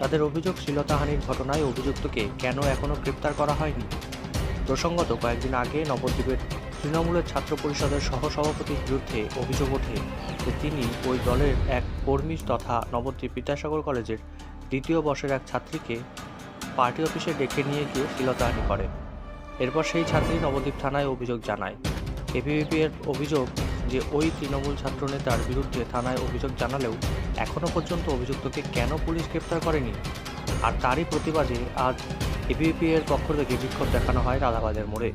তাদের অভিযোগ শ্লীলতাহানির ঘটনায় অভিযুক্তকে কেন এখনও গ্রেপ্তার করা হয়নি? প্রসঙ্গত, কয়েকদিন আগে নবদ্বীপের তৃণমূলের ছাত্র পরিষদের সহসভাপতির বিরুদ্ধে অভিযোগ ওঠে যে তিনি ওই দলের এক কর্মী তথা নবদ্বীপ বিদ্যাসাগর কলেজের দ্বিতীয় বর্ষের এক ছাত্রীকে পার্টি অফিসে ডেকে নিয়ে গিয়ে শ্লীলতাহানি করেন এরপর সেই ছাত্রী নবদ্বীপ থানায় অভিযোগ জানায়। এবিভিপি এর অভিযোগ যে ওই তৃণমূল ছাত্রনেতার বিরুদ্ধে থানায় অভিযোগ জানালেও এখনও পর্যন্ত অভিযুক্তকে কেন পুলিশ গ্রেপ্তার করেনি? আর তারই প্রতিবাদে আজ এবিভিপি এর পক্ষ থেকে বিক্ষোভ দেখানো হয় রাধাবাজার মোড়ে।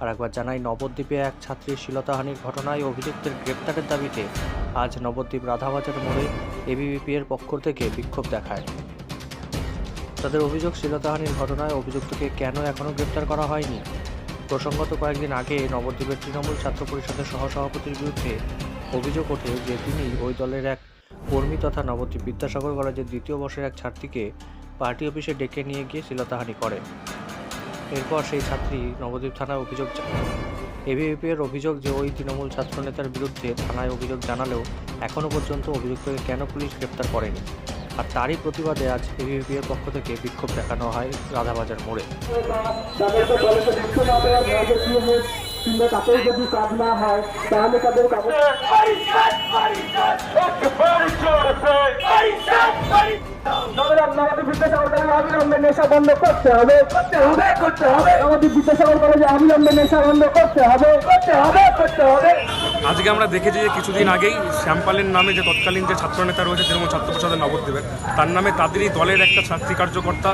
আর একবার জানাই, নবদ্বীপে এক ছাত্রীর শ্লীলতাহানির ঘটনায় অভিযুক্তের গ্রেপ্তারের দাবিতে আজ নবদ্বীপ রাধাবাজার মোড়ে এবিভিপি এর পক্ষ থেকে বিক্ষোভ দেখায়। তাদের অভিযোগ শ্লীলতাহানির ঘটনায় অভিযুক্তকে কেন এখনও গ্রেপ্তার করা হয়নি? প্রসঙ্গত কয়েকদিন আগে নবদ্বীপের তৃণমূল ছাত্র পরিষদের সহসভাপতির বিরুদ্ধে অভিযোগ ওঠে যে তিনি ওই দলের এক কর্মী তথা নবদ্বীপ বিদ্যাসাগর কলেজের দ্বিতীয় বর্ষের এক ছাত্রীকে পার্টি অফিসে ডেকে নিয়ে গিয়ে শ্লীলতাহানি করে। এরপর সেই ছাত্রী নবদ্বীপ থানায় অভিযোগ জানায়। এর অভিযোগ যে ওই তৃণমূল ছাত্রনেতার বিরুদ্ধে থানায় অভিযোগ জানালেও এখনও পর্যন্ত অভিযুক্তকে কেন পুলিশ গ্রেপ্তার করেনি? আর তারই প্রতিবাদে আজ এবিভিপি এর পক্ষ থেকে বিক্ষোভ দেখানো হয় রাধাবাজার মোড়ে। আমাদের বিদ্যাসাগর কলেজে অবিলম্বে আমাদের বিদ্যাসাগর কলেজে অবিলম্বে নেশা বন্ধ করতে হবে করতে হবে করতে হবে। আজকে আমরা দেখেছি যে কিছুদিন আগেই শ্যামপালের নামে যে তৎকালীন যে ছাত্রনেতা রয়েছে তৃণমূল ছাত্র পরিষদের নবদ্বীপের তার নামে তাদেরই দলের একটা ছাত্রী কার্যকর্তা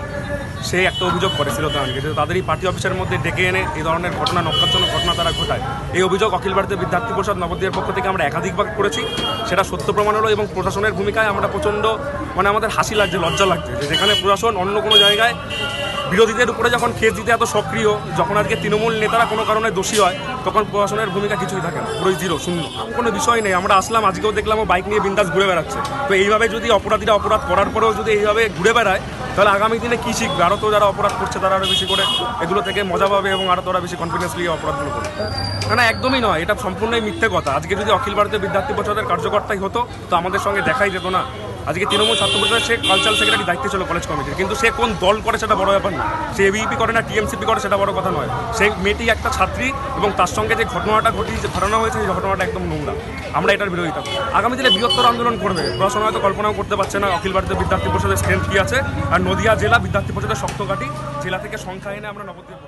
সে একটা অভিযোগ করেছিল তাদেরকে যে তাদেরই পার্টি অফিসের মধ্যে ডেকে এনে এই ধরনের ঘটনা, নক্কারজনক ঘটনা তারা ঘটায়। এই অভিযোগ অখিল ভারতীয় বিদ্যার্থী পরিষদ নবদ্বীপের পক্ষ থেকে আমরা একাধিকবার করেছি। সেটা সত্য প্রমাণ হলো এবং প্রশাসনের ভূমিকায় আমরা প্রচণ্ড মানে আমাদের হাসি লাগছে, লজ্জা লাগছে যেখানে প্রশাসন অন্য কোনো জায়গায় বিরোধীদের উপরে যখন কেস দিতে এত সক্রিয়, যখন আজকে তৃণমূল নেতারা কোনো কারণে দোষী হয়, তখন প্রশাসনের ভূমিকা কিছুই থাকে না। পুরোই জিরো শূন্য। কোনো বিষয় নেই। আমরা আসলাম, আজকেও দেখলাম ও বাইক নিয়ে বিন্দাস ঘুরে বেড়াচ্ছে। তো এইভাবে যদি অপরাধীরা অপরাধ করার পরেও যদি এইভাবে ঘুরে বেড়ায়, তাহলে আগামী দিনে কী শিখবে? আরও তো যারা অপরাধ করছে, তারা আরও বেশি করে এগুলো থেকে মজা পাবে এবং আরও তোরা বেশি কনফিডেন্সলি অপরাধগুলো করবে। না না, একদমই নয়। এটা সম্পূর্ণই মিথ্যে কথা। আজকে যদি অখিল ভারতীয় বিদ্যার্থী পরিষদের কার্যকর্তাই হতো, তো আমাদের সঙ্গে দেখাই যেত না। আজকে তৃণমূল ছাত্র পরিষদের সে কালচারাল সেক্রেটারি দায়িত্ব ছিল কলেজ কমিটির কিন্তু সে কোন দল করে সেটা বড় ব্যাপার না। সে এবিপি করে না টিএমসিপি করে, সেটা বড় কথা নয়। সে মেয়েটি একটা ছাত্রী এবং তার সঙ্গে যে ঘটনাটা ঘটিয়ে যে ঘটনা হয়েছে, সেই ঘটনাটা একদম নোংরা। আমরা এটার বিরোধিতা আগামী দিনে বৃহত্তর আন্দোলন করবে। প্রশাসন হয়তো কল্পনাও করতে পারছে না, অখিল ভারতীয় বিদ্যার্থী পরিষদের স্ট্রেংথ কী আছে। আর নদিয়া জেলা বিদ্যার্থী পরিষদের শক্ত কাটি জেলা থেকে সংখ্যা এনে আমরা নবদ্বীপ